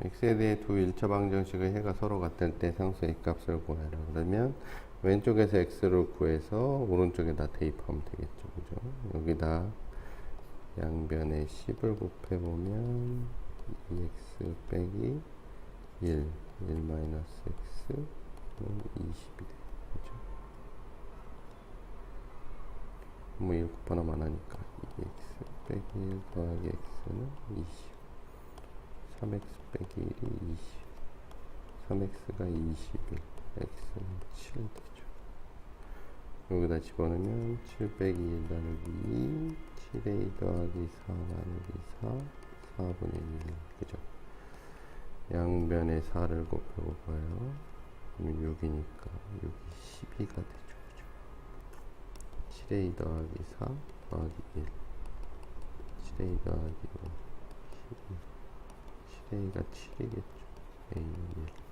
x에 대해 두 1차 방정식의 해가 서로 같을 때 상수 a 값을 구하라. 그러면 왼쪽에서 x를 구해서 오른쪽에다 대입하면 되겠죠. 그죠? 여기다 양변에 10을 곱해보면 2x 빼기 1, 1 마이너스 x는 20이 돼요. 그죠? 뭐1 곱하나만 하니까 2x 빼기 1 더하기 x는 20 3x 빼기 1이 20 3x가 21 x는 7 되죠. 여기다 집어넣으면 7 빼기 1 나누기 2 7a 더하기 4 나누기 4 4분의 1 그죠? 양변에 4를 곱해볼까요? 그러면 6이니까 6이 12가 되죠. 그죠? 7a 더하기 4 더하기 1 7a 더하기 5 12 7a가 7이겠죠. a는 1.